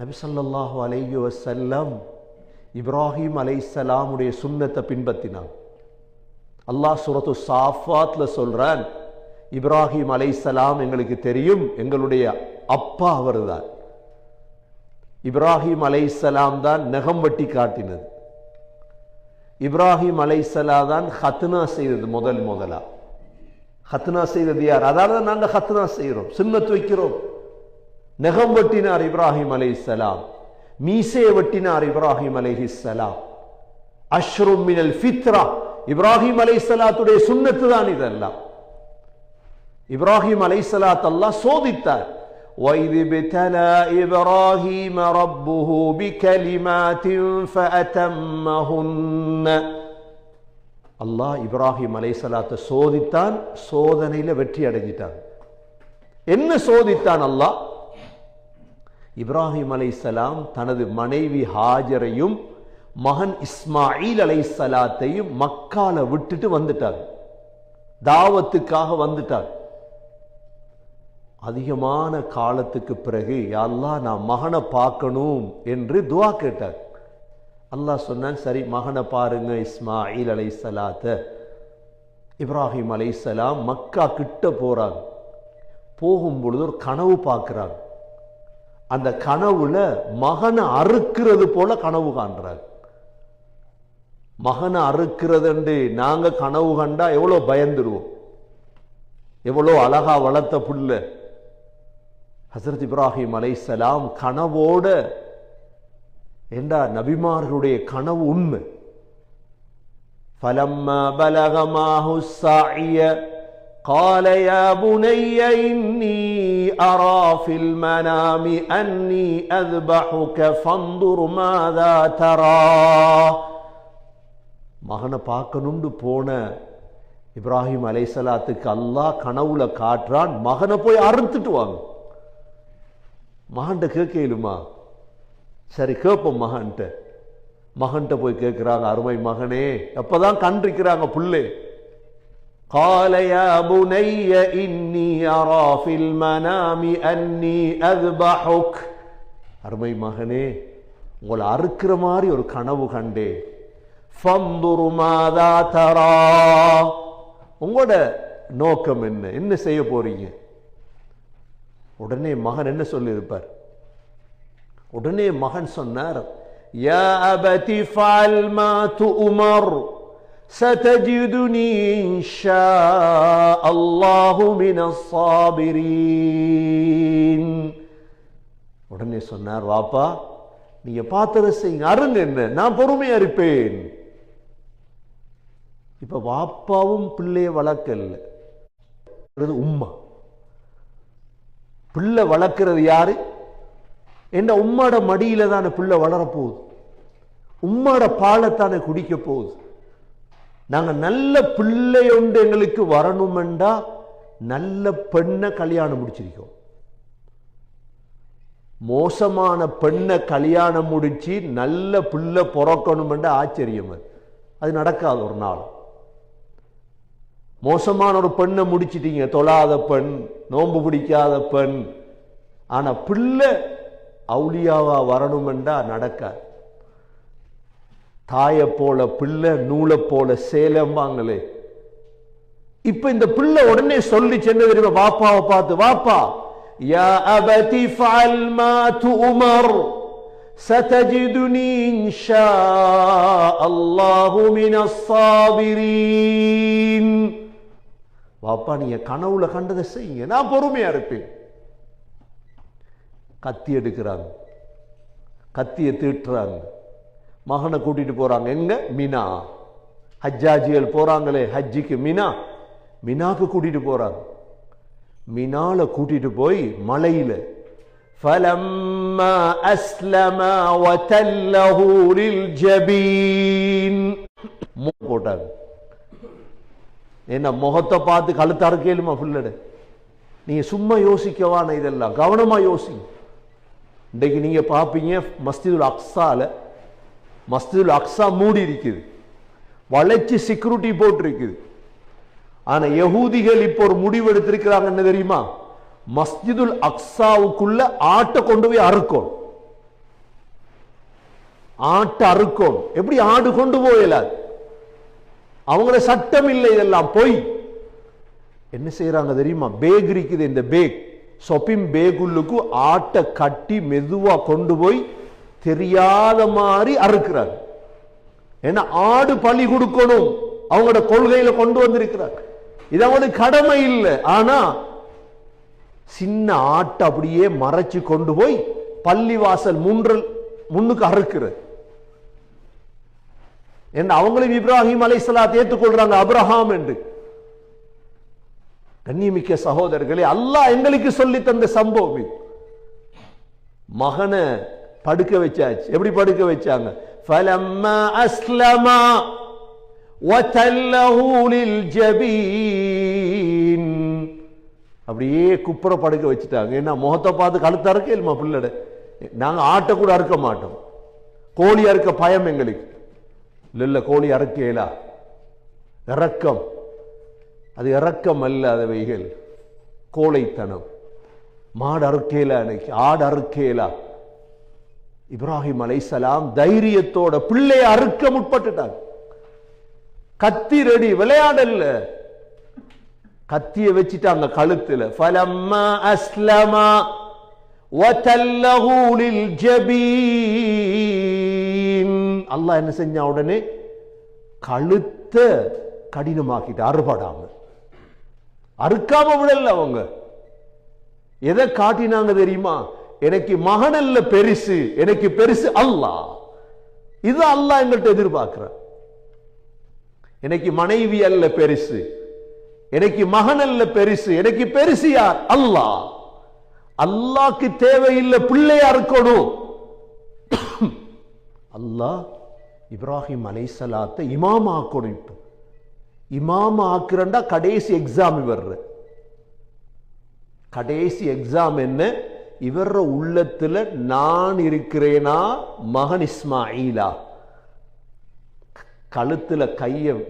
நபிசல்லாஹு அலையு வசல்லம் இப்ராஹிம் அலைசலாமுடைய சுண்ணத்தை பின்பற்றினான். அல்லாஹ் சுரத்து சாஃபாத்ல சொல்றான் இப்ராஹிம் அலை சலாம் எங்களுக்கு தெரியும் எங்களுடைய அப்பா அவர்தான். இப்ராஹிம் அலை சலாம் தான் நெகம் வெட்டி காட்டினது. இப்ராஹிம் அலை சலா தான் ஹத்னா செய்தது முதல் முதலா. ஹத்னா செய்தது யார்? அதாவது நாங்கள் ஹத்னா செய்கிறோம் சின்னத்து வைக்கிறோம். நெகம் வெட்டினார் இப்ராஹிம் அலைசலாம் மீசையை வெட்டினார் இப்ராஹிம் அலைஹிஸ்ஸலாம் அஷ்ரும் மினல் ஃபித்ரா இப்ராஹிம் அலைசலாத்துடைய சுன்னத்து தான் இதெல்லாம் இப்ராஹிம் அலைசலாத் அல்லாஹ் சோதித்தார் وَإِذِ ابْتَلَى إِبْرَاهِيمَ رَبُّهُ بِكَلِمَاتٍ فَأَتَمَّهُنَّ அல்லாஹ் இப்ராஹிம் அலைசலாத்தை சோதித்தான் சோதனையில வெற்றி அடைஞ்சிட்டான் என்ன சோதித்தான் அல்லாஹ் இப்ராஹிம் அலைசலாம் தனது மனைவி ஹாஜரையும் மகன் இஸ்மாயில் அலைசலாத்தையும் மக்கால விட்டுட்டு வந்துட்டார். தாவத்துக்காக வந்துட்டார். அதிகமான காலத்துக்கு பிறகு அல்லாஹ் நான் மகனை பார்க்கணும் என்று துவா கேட்டார். அல்லாஹ் சொன்னான் சரி மகனை பாருங்க இஸ்மாயில் அலை சலாத்த இப்ராஹிம் அலை சலாம் மக்கா கிட்ட போறாங்க போகும் பொழுது ஒரு கனவு பார்க்குறாங்க அந்த கனவுல மகனை அறுக்கிறது போல கனவு காண்றாங்க மகனை அறுக்கிறதுண்டு நாங்க கனவு கண்டா எவ்வளவு பயந்துருவோம் எவ்வளோ அழகா வளர்த்த புல்ல ஹசரத் இப்ராஹிம் அலைசலாம் கனவோட என்றா நபிமார்களுடைய கனவு உண்மை فلما بلغ معه السعي قال يا بني إني أرى في المنام أني أذبحك فانظر ماذا ترى மகனை பார்க்கணும்னு போன இப்ராஹிம் அலைசலாத்துக்கு அல்லாஹ் கனவுல காட்டுறான் மகனை போய் அறுத்துட்டு வாங்க மகன்கிட்ட கேட்கலுமா சரி கேட்போம் மகன்கிட்ட மகன்கிட்ட போய் கேட்கிறாங்க அருமை மகனே எப்பதான் கண்டிருக்கிறாங்க புள்ளே قال يا بني إني أرى في المنام أني أذبحك அருமை மகனே உங்களை அறுக்கிற மாதிரி ஒரு கனவு கண்டே ஃபந்துரு மாதா தரா உங்களோட நோக்கம் என்ன என்ன செய்ய போறீங்க உடனே மகன் என்ன சொல்லியிருப்பார் உடனே மகன் சொன்னார் யா அபதி ஃபால் மா துஉமர் ستجدني إن شاء الله من الصابرين உடனே சொன்னார் வாப்பா நீங்க பார்த்ததை செய்யுங்க அருங்க என்ன நான் பொறுமையா இருப்பேன் இப்ப வாப்பாவும் பிள்ளைய வளர்க்கல உம்மா பிள்ளை வளர்க்கிறது யாரு என்ன உம்மாட மடியில தானே பிள்ளை வளரப்போகுது உம்மாட பாலத்தானே குடிக்க போகுது நாங்கள் நல்ல பிள்ளை ஒன்று எங்களுக்கு வரணுமெண்டா நல்ல பெண்ணை கல்யாணம் முடிச்சிருக்கோம். மோசமான பெண்ணை கல்யாணம் முடிச்சு நல்ல பிள்ளை பிறக்கணுமெண்டா ஆச்சரியம் அது. நடக்காது ஒரு நாள். மோசமான ஒரு பெண்ணை முடிச்சிட்டீங்க தொழாத பெண் நோன்பு பிடிக்காத பெண். ஆனால் பிள்ளை அவுளியாவா வரணுமெண்டா நடக்காது. தாயை போல பிள்ளை நூலை போல சேலம்பாங்களே இப்ப இந்த பிள்ளை உடனே சொல்லி சென்ன தெரியுமா வாப்பாவை பார்த்து வாப்பா யா அபதி ஃபஅல் மா துமர் ستجدني إن شاء الله من الصابرين வாப்பா நீங்க கனவுல கண்டதை செய்யுங்க நான் பொறுமையா இருப்பேன் கத்தி எடுக்கிறாங்க கத்தியை தீட்டுறாங்க மகனை கூட்டிட்டு போறாங்க எங்க மினா ஹஜ்ஜாஜிகள் போறாங்களே ஹஜ்ஜிக்கு மினா மினாக்கு கூட்டிட்டு போறாங்க மினால கூட்டிட்டு போய் மலையில فلما أسلما وتله للجبين போட்டாங்க என்ன முகத்தை பார்த்து கழுத்தாரு கேளுமா பிள்ளட நீங்க சும்மா யோசிக்கவான இதெல்லாம் கவனமா யோசிங்க இன்றைக்கு நீங்க பார்ப்பீங்க மஸ்திதுல் அக்ஸால மஸ்திதுல் அக்ஸா மூடி இருக்குது வளைச்சு செக்யூரிட்டி போட்டிருக்குது. ஆனால் யகூதிகள் இப்போ ஒரு முடிவு எடுத்திருக்கிறாங்க என்ன தெரியுமா? மஸ்ஜிதுல் அக்ஸாவுக்குள்ள ஆட்டை கொண்டு போய் அறுக்கும் ஆட்டை அறுக்கணும் எப்படி ஆடு கொண்டு போயலாது அவங்கள சட்டம் இல்லை இதெல்லாம் போய். என்ன செய்யறாங்க தெரியுமா? பேக் இருக்குது இந்த பேக். சொப்பிம் பேகுள்ளுக்கு ஆட்டை கட்டி மெதுவாக கொண்டு போய் தெரியாத மாதிரி அறுக்கிறார். ஏன்னா ஆடு பலி கொடுக்கணும். அவங்களோட கொள்கையில கொண்டு வந்திருக்கிறார். இது அவங்களுக்கு கடமை இல்லை. ஆனா சின்ன ஆட்டை அப்படியே மறைச்சு கொண்டு போய் பள்ளிவாசல் முன்றல் முன்னுக்கு அறுக்கிறது என்ன அவங்களும் இப்ராஹிம் அலைஹிஸ்ஸலாத்தை ஏற்றுக்கொள்றாங்க அப்ரஹாம் என்று. கண்ணியமிக்க சகோதரர்களே அல்லாஹ் எங்களுக்கு சொல்லி தந்த சம்பவம் மகனை படுக்க வச்சாச்சு எப்படி படுக்க வச்சாங்க فَلَمَّا أَسْلَمَا وَتَلَّهُ لِلْجَبِينِ அப்படியே குப்புற படுக்க வச்சுட்டாங்க ஏன்னா முகத்தை பார்த்து கழுத்த அறுக்க இல்லமா பிள்ளட நாங்க ஆட்டை கூட அறுக்க மாட்டோம் கோழி அறுக்க பயம் எங்களுக்கு இல்ல இல்ல கோழி அறுக்கலா இறக்கம் அது இறக்கம் அல்ல அதவைகள் கோழைத்தனம் மாடு அறுக்கேலா அன்னைக்கு ஆடு அறுக்கேலா இப்ராஹிம் அலைசலாம் தைரியத்தோட பிள்ளைய அறுக்க முற்பட்டுட்டாங்க. கத்தி ரெடி விளையாடல கத்திய வச்சுட்டாங்க கழுத்துல. ஃபலம்மா அஸ்லமா அல்லாஹ் என்ன செஞ்சா உடனே? கழுத்த கடினமாக்கிட்டு அறுபடாம. அறுக்காம விடல அவங்க. எதை காட்டினாங்க தெரியுமா? எனக்கு மகன் அல்ல பெருசு எனக்கு பெருசு அல்லாஹ் இது அல்லாஹ் எங்கள்கிட்ட எதிர்பார்க்கிறான் எனக்கு மனைவி அல்ல பெருசு எனக்கு மகன் அல்ல பெருசு எனக்கு பெருசு யார்? அல்லாஹ் அல்லாக்கு தேவையில்லை பிள்ளையா இருக்கணும் அல்லாஹ் இப்ராஹிம் அலைசலாத்தை இமாம் ஆக்கணும் இப்ப. இமாம் ஆக்குறண்டா கடைசி எக்ஸாம் வர்ற கடைசி எக்ஸாம் என்ன? இவர உள்ளத்துல நான் இருக்கிறேனா மகன் இஸ்மாயிலா? கழுத்துல கைய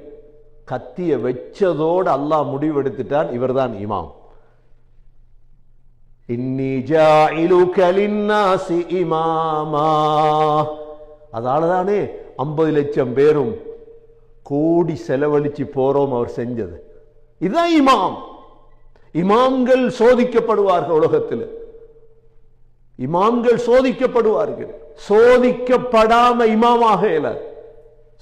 கத்திய வச்சதோடு அல்லாஹ் முடிவெடுத்துட்டான் இவர்தான் இமாம். இன்னி ஜாயிலுக லின்னாசி அதாலதானே ஐம்பது லட்சம் பேரும் கோடி செலவழிச்சு போறோம் அவர் செஞ்சது. இதுதான் இமாம். இமாம்கள் சோதிக்கப்படுவார்கள் உலகத்தில். இமாம்கள் சோதிக்கப்படுவார்கள். சோதிக்கப்படாம இமாமாக இயலாது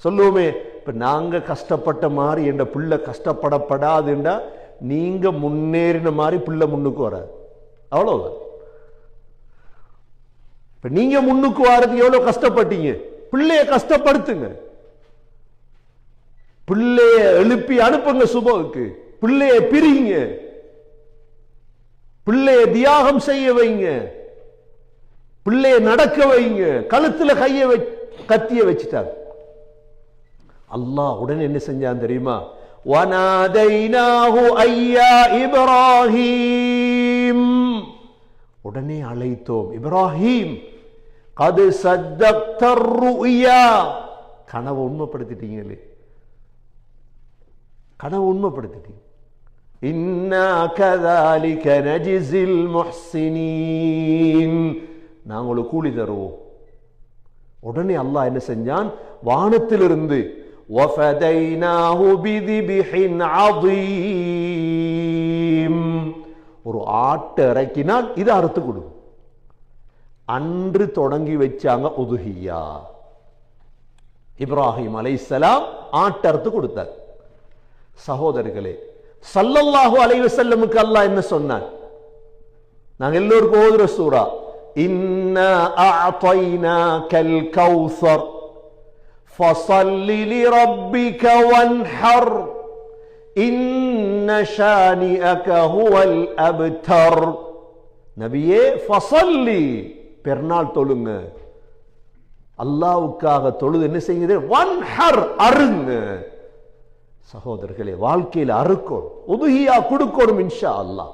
சொல்லுவோமே இப்ப நாங்க கஷ்டப்பட்ட மாதிரி என் பிள்ளை கஷ்டப்படப்படாதுண்டா நீங்க முன்னேறின மாதிரி பிள்ளை முன்னுக்கு வராது அவ்வளவுதான். இப்ப நீங்க முன்னுக்கு வர்றதுக்கு எவ்வளவு கஷ்டப்பட்டீங்க? பிள்ளைய கஷ்டப்படுத்துங்க. பிள்ளைய எழுப்பி அனுப்புங்க சுபவுக்கு. பிள்ளைய பிரிங்க. பிள்ளைய தியாகம் செய்ய வைங்க. பிள்ளைய நடக்க வைங்க. கழுத்துல கைய வை கத்திய வச்சுட்டாங்க. அல்லாஹ் உடனே என்ன செஞ்சான் தெரியுமா? வனாதைனாஹு ஐயா இப்ராஹீம். உடனே அழைத்தோம். இப்ராஹீம் கது சத்தர் ருயா கனவை உண்மைப்படுத்திட்டீங்களே. கனவு உண்மைப்படுத்திட்டீங்க. இன்னா கதாலிக நஜிசில் முஹ்சினீன். நாங்களும் கூலி தருவோம். உடனே அல்லாஹ் என்ன செஞ்சான்? வானத்திலிருந்து ஒரு ஆட்டை இறக்கினால் இது அறுத்து கொடுக்கும். அன்று தொடங்கி வச்சாங்க உதுகியா இப்ராஹிம் அலைசலாம் ஆட்டறுத்து கொடுத்தார். சகோதரர்களே சல்லல்லாஹு அலைவசல்லமுக்கு அல்லாஹ் என்ன சொன்னார் நாங்கள் எல்லோருக்கும் ஓதுற சூறா. இன்னா அஅதைனாக்கல் கௌசர் فصل لربك وانحر இன்ன شانئك هو அப்தர் நபியே ஃபசல்லி பெருநாள் தொழுங்க. அல்லாவுக்காக தொழுது என்ன செய்யுது? வன்ஹர் அருங்க. சகோதரர்களே வாழ்க்கையில் அறுக்கணும் உதுகியா கொடுக்கணும் இன்ஷா அல்லாஹ்.